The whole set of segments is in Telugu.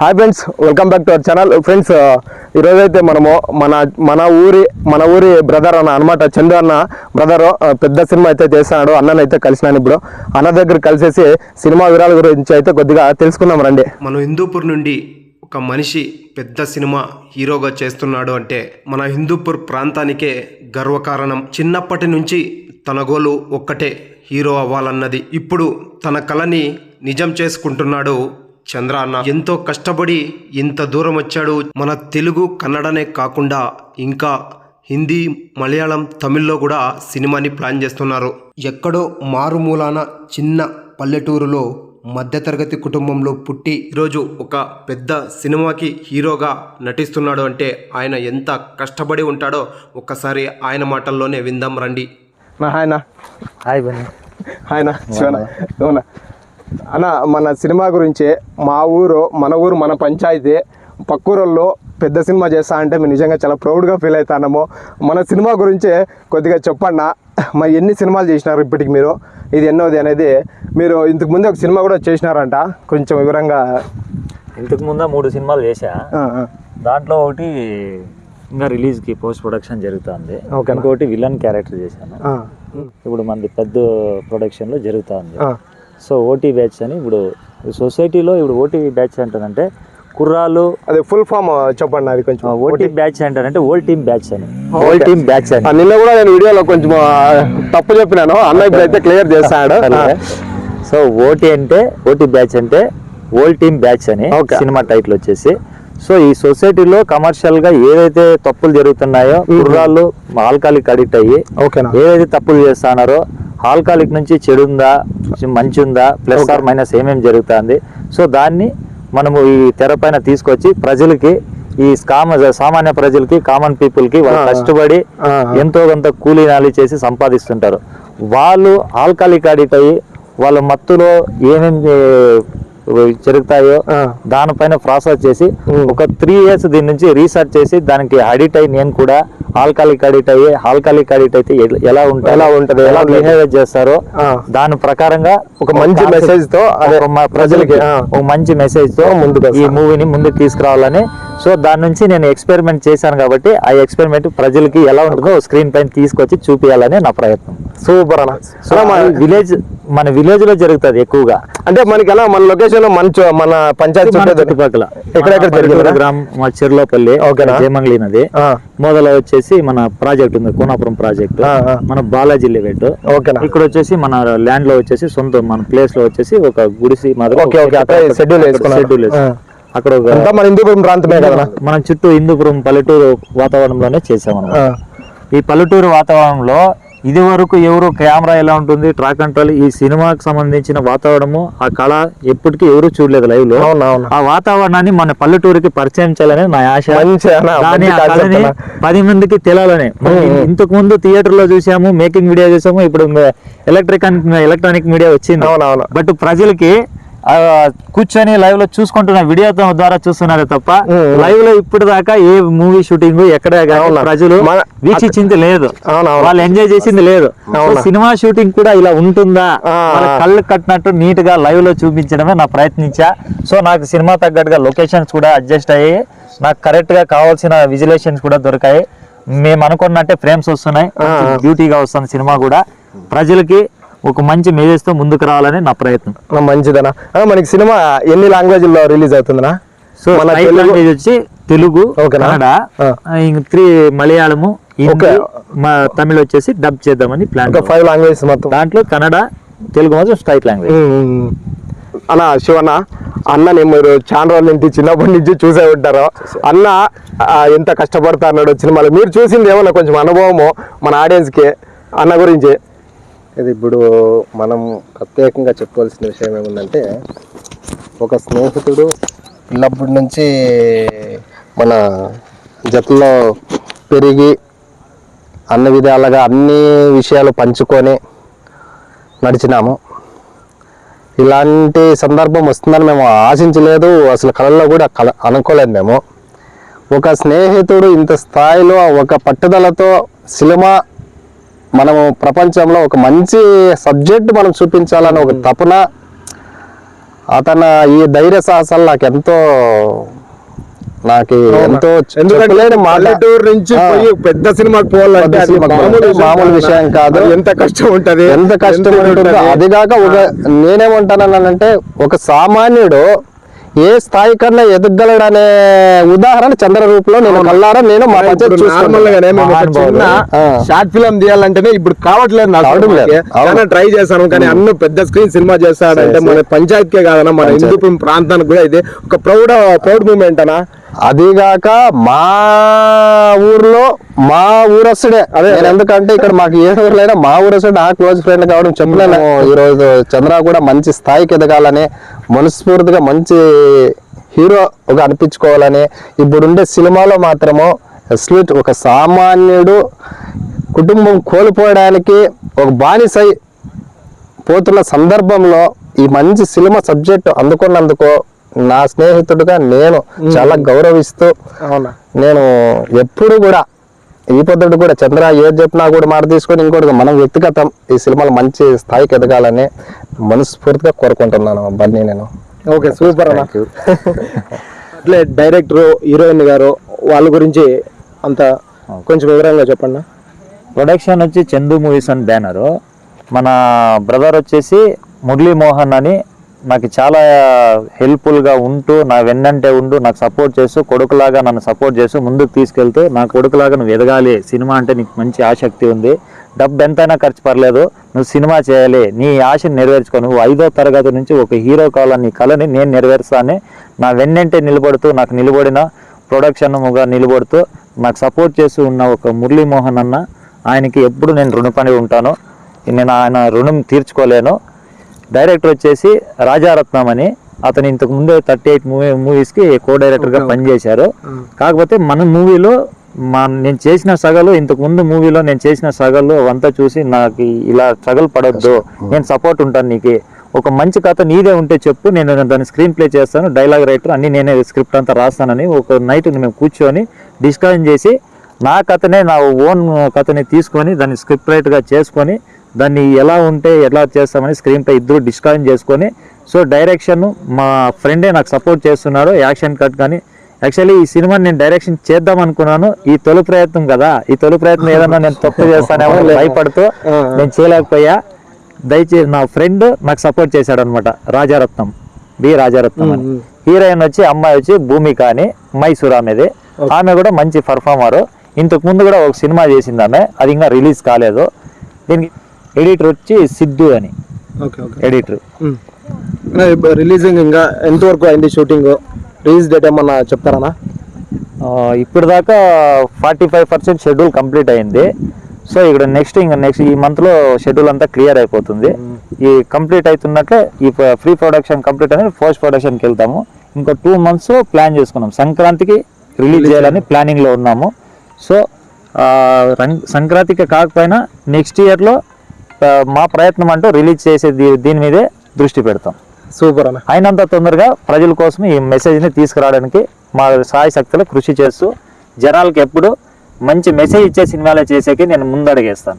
Hi friends welcome back to our channel friends ఈరోజైతే మనము మన మన ఊరి మన ఊరి బ్రదర్ అన్న అనమాట చందు అన్న బ్రదర్ పెద్ద సినిమా అయితే చేస్తున్నాడు అన్నని అయితే కలిసినాను ఇప్పుడు. అన్న దగ్గర కలిసేసి సినిమా వివరాల గురించి అయితే కొద్దిగా తెలుసుకుందాం రండి. మనం హిందూపూర్ నుండి ఒక మనిషి పెద్ద సినిమా హీరోగా చేస్తున్నాడు అంటే మన హిందూపూర్ ప్రాంతానికే గర్వకారణం. చిన్నప్పటి నుంచి తన గోలు ఒక్కటే హీరో అవ్వాలన్నది. ఇప్పుడు తన కళని నిజం చేసుకుంటున్నాడు చంద్ర అన్న ఎంతో కష్టపడి ఇంత దూరం వచ్చాడు. మన తెలుగు కన్నడనే కాకుండా ఇంకా హిందీ మలయాళం తమిళ్ళో కూడా సినిమాని ప్లాన్ చేస్తున్నారు. ఎక్కడో మారుమూలాన చిన్న పల్లెటూరులో మధ్యతరగతి కుటుంబంలో పుట్టి ఈరోజు ఒక పెద్ద సినిమాకి హీరోగా నటిస్తున్నాడు అంటే ఆయన ఎంత కష్టపడి ఉంటాడో ఒక్కసారి ఆయన మాటల్లోనే విందాం రండి. నా హాయ్ నా. హాయ్ నా. శివనా. అన్న మన సినిమా గురించి మా ఊరు మన ఊరు మన పంచాయతీ పక్కూరుల్లో పెద్ద సినిమా చేస్తా అంటే మేము నిజంగా చాలా ప్రౌడ్గా ఫీల్ అవుతాము మన సినిమా గురించి కొద్దిగా చెప్పండి మరి ఎన్ని సినిమాలు చేసినారు ఇప్పటికి మీరు? ఇది ఎన్నోది అనేది మీరు ఇంతకు ముందు ఒక సినిమా కూడా చేసినారంట. కొంచెం వివరంగా ఇంతకు ముందే మూడు సినిమాలు చేశా. దాంట్లో ఒకటి ఇంకా రిలీజ్కి పోస్ట్ ప్రొడక్షన్ జరుగుతుంది. ఇంకోటి విలన్ క్యారెక్టర్ చేశాను. ఇప్పుడు మనది పెద్ద ప్రొడక్షన్లో జరుగుతుంది. సో ఓటీ బ్యాచ్ అని ఇప్పుడు సొసైటీలో ఇప్పుడు ఓటీవీ బ్యాచ్ అంటారంటే కుర్రాలు అదే ఫుల్ ఫామ్ చెప్పండి అది కొంచెం. ఓటీ బ్యాచ్ అంటారంటే ఓల్డ్ టీమ్ బ్యాచ్ అని. ఓల్డ్ టీమ్ బ్యాచ్ అని. నిన్న కూడా నేను వీడియోలో కొంచెం తప్పు చెప్పినాను. అన్న ఇప్పుడు అయితే క్లియర్ చేస్తాడు. సో ఓటీ అంటే ఓటీ బ్యాచ్ అంటే ఓల్డ్ టీమ్ బ్యాచ్ అని. సినిమా టైటిల్ వచ్చేసి. సో ఈ సొసైటీలో కమర్షియల్గా ఏదైతే తప్పులు జరుగుతున్నాయో కుర్రాళ్ళు ఆల్కాలిక్ అడిక్ట్ అయ్యి ఓకేనా ఏదైతే తప్పులు చేస్తున్నారో ఆల్కాలిక్ నుంచి చెడు ఉందా మంచి ఉందా ప్లస్ ఆర్ మైనస్ ఏమేమి జరుగుతుంది సో దాన్ని మనము ఈ తెర పైన తీసుకొచ్చి ప్రజలకి ఈ కామ సామాన్య ప్రజలకి కామన్ పీపుల్కి వాళ్ళు. కష్టపడి. ఎంతో కొంత కూలీ నాలి చేసి సంపాదిస్తుంటారు వాళ్ళు ఆల్కాలిక్ అడిక్ట్ అయ్యి వాళ్ళ మత్తులో ఏమేమి జరుగుతాయో. దానిపైన ప్రాసెస్ చేసి. ఒక త్రీ ఇయర్స్ దీని నుంచి రీసెర్చ్ చేసి దానికి అడిక్ట్ అయ్యి నేను కూడా ఆల్కాలిక్ అడిక్ట్ అయ్యి ఆల్కాలిక్ అడిక్ట్ అయితే ఎల- ఉంటుంది ఎలా ఉంటది, ఎలా. బిహేవియర్ చేస్తారో. దాని ప్రకారంగా ఒక మంచి message తో ప్రజలకి. ఒక మంచి మెసేజ్తో ముందుకు ఈ. మూవీని ముందుకు తీసుకురావాలని సో దాని నుంచి నేను ఎక్స్పెరిమెంట్ చేశాను కాబట్టి ఆ ఎక్స్పెరిమెంట్ ప్రజలకి ఎలా ఉంటుందో స్క్రీన్ పైన తీసుకొచ్చి చూపించాలని నా ప్రయత్నం సూపర్ అన్న సో మన- విలేజ్ మన విలేజ్లో జరుగుతుంది ఎక్కువగా అంటే మనకి ఎలా మన లొకేషన్ మంచి మన పంచాయతీ మన చుట్టూ చుట్టుపక్కల ఎక్కడెక్కడ? పల్లెటూరు గ్రామం మా చెర్లోపల్లి? జయమంగళి నది మొదల వచ్చేసి మన ప్రాజెక్ట్ ఉంది కోనాపురం ప్రాజెక్ట్. మన బాలాజీ లివెట్. ఓకేనా? ఇక్కడ వచ్చేసి మన ల్యాండ్లో వచ్చేసి సొంత మన ప్లేస్లో వచ్చేసి ఒక గుడిసి అక్కడ. షెడ్యూల్ మన హిందూపురం ప్రాంతమే కదా మనం చుట్టూ హిందూపురం పల్లెటూరు వాతావరణంలోనే చేసామన్నమాట. ఈ పల్లెటూరు వాతావరణంలో ఇది వరకు ఎవరు కెమెరా ఎలా ఉంటుంది ట్రాక్ కంట్రోల్ ఈ సినిమాకి సంబంధించిన వాతావరణము ఆ కళ ఎప్పటికీ ఎవరు చూడలేదు లైవ్లో ఆ వాతావరణాన్ని మన పల్లెటూరుకి పరిచయం చేయాలని నా ఆశ. కళని. పది మందికి ఉమ్. ఇంతకు ముందు థియేటర్లో చూసాము మేకింగ్ వీడియో చూసాము ఇప్పుడు ఎలక్ట్రిక్ ఎలక్ట్రానిక్ మీడియా వచ్చింది. బట్ ప్రజలకి కూర్చొని లైవ్లో చూసుకుంటున్న వీడియో ద్వారా చూస్తున్నారే తప్ప. లైవ్లో ఇప్పుడు దాకా ఏ మూవీ షూటింగ్ ఎక్కడే. ప్రజలు వీక్షించింది లేదు. వాళ్ళు ఎంజాయ్ చేసింది లేదు. సినిమా షూటింగ్ కూడా ఇలా ఉంటుందా కళ్ళు కట్టినట్టు నీట్గా లైవ్లో చూపించడమే నా ప్రయత్నించా సో నాకు సినిమా తగ్గట్టుగా లొకేషన్స్ కూడా అడ్జస్ట్ అయ్యి నాకు కరెక్ట్గా కావాల్సిన విజులేషన్స్ కూడా దొరికాయి మేము అనుకున్నట్టే ఫ్రేమ్స్ వస్తున్నాయి. బ్యూటీగా వస్తుంది సినిమా కూడా ప్రజలకి ఒక మంచి మెసేజ్తో ముందుకు రావాలని నా ప్రయత్నం. మంచిదనా? మనకి సినిమా ఎన్ని లాంగ్వేజ్లో రిలీజ్ అవుతుందనా? సో మన లాంగ్వేజ్ వచ్చి తెలుగు? కన్నడ త్రీ మలయాళము. మా తమిళ్ వచ్చేసి డబ్ చేద్దామని ప్లాన్ ఫైవ్ లాంగ్వేజ్ మొత్తం. దాంట్లో కన్నడ తెలుగు మాత్రం స్ట్రైట్ లాంగ్వేజ్. అన్న శివన్న అన్నని మీరు చాలా రోజుల నుంచి చిన్నప్పటి నుంచి చూసే ఉంటారు. అన్న ఎంత కష్టపడతా అన్నాడు సినిమాలో. మీరు చూసింది ఏమన్నా కొంచెం అనుభవము మన ఆడియన్స్కి? అన్న గురించి. ఇది ఇప్పుడు మనం ప్రత్యేకంగా చెప్పుకోవాల్సిన విషయం ఏముందంటే ఒక స్నేహితుడు పిల్లప్పటి నుంచి మన జతలో పెరిగి అన్ని విధాలుగా అన్ని విషయాలు పంచుకొని నడిచినాము. ఇలాంటి సందర్భం వస్తుందని మేము ఆశించలేదు అసలు కళల్లో కూడా కల అనుకోలేదు మేము. ఒక స్నేహితుడు ఇంత స్థాయిలో ఒక పట్టుదలతో సినిమా మనము ప్రపంచంలో ఒక మంచి సబ్జెక్ట్ మనం చూపించాలని ఒక తపన అతను ఈ ధైర్య సాహసాలు నాకు ఎంతో నాకు ఎంతో పల్లెటూరు నుంచి పెద్ద సినిమాకి పోవాలంటే మామూలు విషయం కాదు. ఎంత కష్టం ఉంటది? ఎంత కష్టం ఉంటది. అది కాక ఒక నేనేమంటానంటే ఒక సామాన్యుడు ఏ స్థాయి కన్నా ఎదగలడనే ఉదాహరణ చంద్ర రూపంలో నేను కల్లారా నేను మా. షార్ట్ ఫిల్మ్ తీయాలంటేనే ఇప్పుడు కావట్లేదు నాకు. ట్రై చేశాను కానీ అన్న పెద్ద స్క్రీన్ సినిమా చేస్తాడంటే మన పంచాయతీకే కాదన్నా మన హిందూపురం ప్రాంతానికి కూడా ఇది ఒక ప్రౌడ్ ప్రౌడ్ మూమెంట్ అనా అదిగాక మా ఊర్లో మా ఊరస్తుడే. అదే నేను ఎందుకంటే ఇక్కడ మాకు ఏ ఊర్లైనా మా ఊరస్తుడే నా క్లోజ్ ఫ్రెండ్ కావడం చెప్పలేను. ఈ రోజు చంద్ర కూడా మంచి స్థాయికి ఎదగాలని మనస్ఫూర్తిగా మంచి హీరోగా అనిపించుకోవాలని ఇప్పుడుండే సినిమాలో మాత్రము అసలు ఒక సామాన్యుడు కుటుంబం కోల్పోవడానికి ఒక బానిసై పోతున్న సందర్భంలో ఈ మంచి సినిమా సబ్జెక్ట్ అందుకున్నందుకు నా స్నేహితుడిగా నేను చాలా గౌరవిస్తూ అవునా? నేను ఎప్పుడు కూడా ఈ పొద్దుడు కూడా చంద్ర ఏది చెప్పినా కూడా మాట తీసుకొని ఇంకోటి మనం వ్యక్తిగతం ఈ సినిమాలు మంచి స్థాయికి ఎదగాలని మనస్ఫూర్తిగా కోరుకుంటున్నాను బన్నీ నేను. ఓకే సూపర్ అన్న. అట్లే డైరెక్టర్ హీరోయిన్ గారు వాళ్ళ గురించి అంత కొంచెం వివరంగా చెప్పండి. ప్రొడక్షన్ వచ్చి చందు మూవీస్ అని బ్యానరు. మన బ్రదర్ వచ్చేసి మురళీ మోహన్ అని నాకు చాలా హెల్ప్ఫుల్గా ఉంటూ నా వెన్నంటే ఉండు నాకు సపోర్ట్ చేస్తూ కొడుకులాగా నన్ను సపోర్ట్ చేస్తూ ముందుకు తీసుకెళ్తూ నా కొడుకులాగా నువ్వు ఎదగాలి సినిమా అంటే నీకు మంచి ఆసక్తి ఉంది. డబ్బు ఎంతైనా ఖర్చు పర్లేదు నువ్వు సినిమా చేయాలి నీ ఆశను నెరవేర్చుకో నువ్వు ఐదో తరగతి నుంచి ఒక హీరో కావాలని నీ కళని నేను నెరవేరుస్తాను. నా వెన్నంటే నిలబడుతూ నాకు నిలబడిన ప్రొడక్షన్గా నిలబడుతూ నాకు సపోర్ట్ చేస్తూ ఉన్న ఒక మురళీమోహన్ అన్న ఆయనకి ఎప్పుడు నేను రుణపడి ఉంటాను. నేను ఆయన రుణం తీర్చుకోలేను. డైరెక్టర్ వచ్చేసి రాజారత్నం అని అతను ఇంతకు ముందే థర్టీ ఎయిట్ మూవీ మూవీస్కి కో డైరెక్టర్గా పనిచేశారు. కాకపోతే మన మూవీలో మా నేను చేసిన సగలు ఇంతకు ముందు మూవీలో నేను చేసిన సగలు అవంతా చూసి నాకు ఇలా సగలు పడొద్దు నేను సపోర్ట్ ఉంటాను నీకు. ఒక మంచి కథ నీదే ఉంటే చెప్పు నేను దాన్ని స్క్రీన్ ప్లే చేస్తాను డైలాగ్ రైటర్ అన్ని నేనే స్క్రిప్ట్ అంతా రాస్తానని ఒక నైట్ మేము కూర్చొని డిస్కషన్ చేసి నా కథనే నా ఓన్ కథని తీసుకొని దాన్ని స్క్రిప్ట్ రైట్గా చేసుకొని దాన్ని ఎలా ఉంటే ఎలా చేస్తామని స్క్రీన్ పై ఇద్దరు డిస్కషన్ చేసుకొని సో డైరెక్షన్ మా ఫ్రెండే నాకు సపోర్ట్ చేస్తున్నాడు యాక్షన్ కట్ కానీ. యాక్చువల్లీ ఈ సినిమా నేను డైరెక్షన్ చేద్దాం అనుకున్నాను. ఈ తొలి ప్రయత్నం కదా ఈ తొలి ప్రయత్నం ఏదన్నా నేను తప్పు చేస్తానేమో భయపడుతూ నేను చేయలేకపోయా. దయచేసి నా ఫ్రెండ్ నాకు సపోర్ట్ చేశాడు అనమాట రాజారత్నం బి రాజారత్నం అని. హీరోయిన్ వచ్చి అమ్మాయి వచ్చి భూమిక అని మైసూర్ ఆమెది. ఆమె కూడా మంచి పర్ఫార్మర్ ఇంతకు ముందు కూడా ఒక సినిమా చేసింది ఆమె అది ఇంకా రిలీజ్ కాలేదు. దీనికి ఎడిటర్ వచ్చి సిద్ధు అని. ఎడిటర్. రిలీజింగ్ ఇంకా ఎంతవరకు అయింది షూటింగ్? రిలీజ్ డేట్ ఏమన్నా చెప్తారా ఇప్పుడు దాకా forty five percent schedule complete అయింది. సో ఇక్కడ నెక్స్ట్ ఇంకా నెక్స్ట్ ఈ మంత్లో షెడ్యూల్ అంతా క్లియర్ అయిపోతుంది. ఈ కంప్లీట్ అవుతున్నట్లే ఈ ప్రీ ప్రొడక్షన్ కంప్లీట్ అనేది పోస్ట్ ప్రొడక్షన్కి వెళ్తాము. ఇంకా టూ మంత్స్ ప్లాన్ చేసుకున్నాం. సంక్రాంతికి రిలీజ్ చేయాలని ప్లానింగ్లో ఉన్నాము. సో సంక్రాంతికి కాకపోయినా నెక్స్ట్ ఇయర్లో మా ప్రయత్నం అంటూ రిలీజ్ చేసే దీని మీదే దృష్టి పెడతాం. సూపర్ అన్న. అయినంత తొందరగా ప్రజల కోసం ఈ మెసేజ్ని తీసుకురావడానికి మా సాయి శక్తులు కృషి చేస్తూ జనాలకు ఎప్పుడు మంచి మెసేజ్ ఇచ్చే సినిమాలే చేసేకి నేను ముందడుగేస్తాను.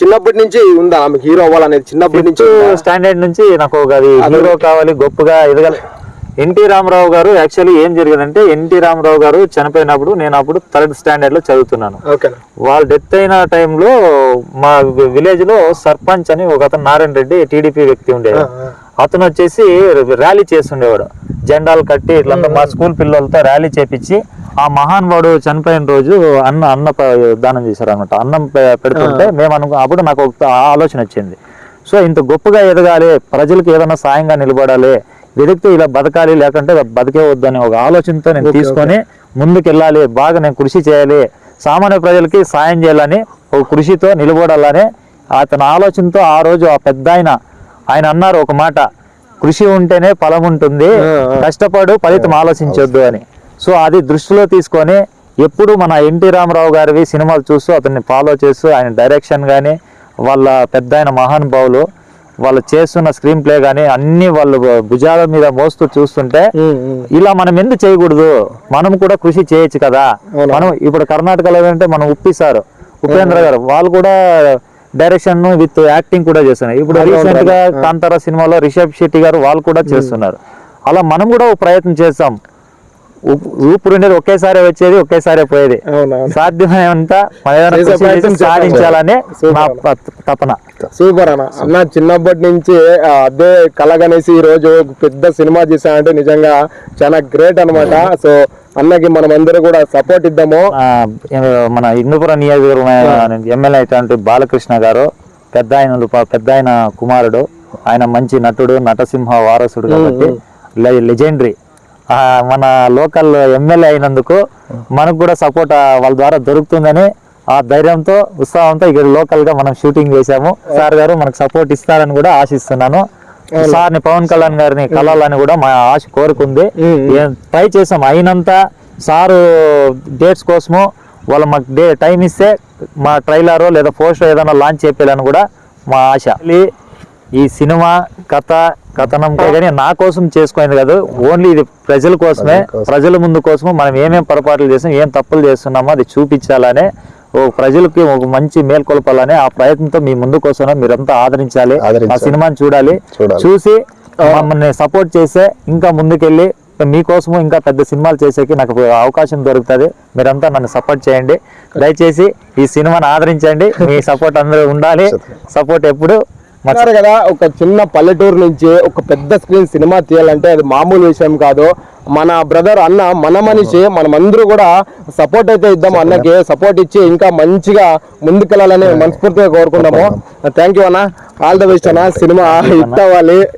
చిన్నప్పటి నుంచి ఉందా? హీరో అవ్వాలనేది చిన్నప్పటి నుంచి? స్టాండర్డ్ నుంచి నాకు ఒక అది. హీరో కావాలి గొప్పగా ఎదగాలి. ఎన్టీ రామారావు గారు యాక్చువల్లీ ఏం జరిగిందంటే ఎన్టీ రామారావు గారు చనిపోయినప్పుడు నేను అప్పుడు థర్డ్ స్టాండర్డ్లో చదువుతున్నాను. వాళ్ళు డెత్ అయిన టైంలో మా విలేజ్లో సర్పంచ్ అని ఒక అతను నారాయణ రెడ్డి టీడీపీ వ్యక్తి ఉండేది అతను వచ్చేసి ర్యాలీ చేస్తుండేవాడు. జెండాలు కట్టి ఇట్లంతా మా స్కూల్ పిల్లలతో ర్యాలీ చేపించి ఆ మహానుభావుడు చనిపోయిన రోజు అన్న అన్న దానం చేశారు అనమాట అన్నం పెడుతుంటే మేము అనుకో అప్పుడు నాకు ఒక ఆలోచన వచ్చింది. సో ఇంత గొప్పగా ఎదగాలి ప్రజలకు ఏదైనా సాయంగా నిలబడాలి వెదిగితే ఇలా బతకాలి లేకుంటే బతికే వద్దని ఒక ఆలోచనతో నేను తీసుకొని ముందుకు వెళ్ళాలి బాగా నేను కృషి చేయాలి సామాన్య ప్రజలకి సాయం చేయాలని ఒక కృషితో నిలబడాలని అతని ఆలోచనతో ఆ రోజు ఆ పెద్ద ఆయన ఆయన అన్నారు ఒక మాట కృషి ఉంటేనే ఫలం ఉంటుంది కష్టపడు ఫలితం ఆలోచించొద్దు అని. సో అది దృష్టిలో తీసుకొని ఎప్పుడు మన ఎన్టీ రామారావు గారివి సినిమాలు చూస్తూ అతన్ని ఫాలో చేస్తూ ఆయన డైరెక్షన్ కానీ వాళ్ళ పెద్ద ఆయన మహానుభావులు వాళ్ళు చేస్తున్న స్క్రీన్ ప్లే కానీ అన్ని వాళ్ళు భుజాల మీద మోస్తూ చూస్తుంటే ఇలా మనం ఎందుకు చేయకూడదు? మనం కూడా కృషి చేయొచ్చు కదా. మనం ఇప్పుడు కర్ణాటకలో ఏంటంటే మనం ఉప్పిస్తారు ఉపేంద్ర గారు వాళ్ళు కూడా డైరెక్షన్ విత్ యాక్టింగ్ కూడా చేస్తున్నారు. ఇప్పుడు రీసెంట్గా కాంతారా సినిమాలో రిషబ్ శెట్టి గారు వాళ్ళు కూడా చేస్తున్నారు. అలా మనం కూడా ప్రయత్నం చేస్తాం. ఊపిరి ఉండేది ఒకేసారి వచ్చేది ఒకేసారి పోయేది. సాధ్యమైనంత సాధించాలనే తపన. సూపర్ అన్న. అన్న చిన్నప్పటి నుంచి అదే కలగనేసి ఈ రోజు పెద్ద సినిమా చేశానంటే నిజంగా చాలా గ్రేట్ అన్నమాట. సో అన్నకి మనం అందరూ కూడా సపోర్ట్ ఇద్దాము. మన హిందూపురం నియోజకవర్గం ఎమ్మెల్యే అయినటువంటి బాలకృష్ణ గారు పెద్ద ఆయన పెద్ద ఆయన కుమారుడు. ఆయన మంచి నటుడు నటసింహ వారసుడు కాబట్టి లెజెండరీ. మన లోకల్ ఎమ్మెల్యే అయినందుకు మనకు కూడా సపోర్ట్ వాళ్ళ ద్వారా దొరుకుతుందని ఆ ధైర్యంతో ఉత్సాహంతో ఇక్కడ లోకల్గా మనం షూటింగ్ చేశాము. సార్ గారు మనకు సపోర్ట్ ఇస్తారని కూడా ఆశిస్తున్నాను. సార్ని పవన్ కళ్యాణ్ గారిని కలాలని కూడా మా ఆశ కోరుకుంది. ట్రై చేసాం. అయినంత సారు డేట్స్ కోసము వాళ్ళు మాకు డే టైం ఇస్తే మా ట్రైలర్ లేదా పోస్టర్ ఏదైనా లాంచ్ చేయాలని కూడా మా ఆశ. ఈ సినిమా కథ కథనంకే కానీ నా కోసం చేసుకునేది కాదు. ఓన్లీ ఇది ప్రజల కోసమే ప్రజల ముందు కోసము మనం ఏమేం పొరపాట్లు చేసాం ఏం తప్పులు చేస్తున్నామో అది చూపించాలనే ఓ ప్రజలకి ఒక మంచి మేల్కొల్పాలనే ఆ ప్రయత్నంతో మీ ముందు కోసం మీరంతా ఆదరించాలి. ఆ. సినిమాని చూడాలి. చూడాలి. చూసి మమ్మల్ని సపోర్ట్ చేస్తే ఇంకా ముందుకెళ్ళి మీకోసము ఇంకా పెద్ద సినిమాలు చేసేకి నాకు అవకాశం దొరుకుతుంది. మీరంతా నన్ను సపోర్ట్ చేయండి. దయచేసి ఈ సినిమాని ఆదరించండి. మీ సపోర్ట్ అందరూ ఉండాలి. సపోర్ట్ ఎప్పుడు అంటారు కదా ఒక చిన్న పల్లెటూరు నుంచి ఒక పెద్ద స్క్రీన్ సినిమా తీయాలంటే అది మామూలు విషయం కాదు. మన బ్రదర్ అన్న మన మనిషి మనం అందరూ కూడా సపోర్ట్ అయితే ఇద్దాం అన్నకి సపోర్ట్ ఇచ్చి ఇంకా మంచిగా ముందుకెళ్ళాలని మనస్ఫూర్తిగా కోరుకుందాము. థ్యాంక్ యూ అన్న. ఆల్ ద బెస్ట్ అన్న. సినిమా హిట్ అవ్వాలి.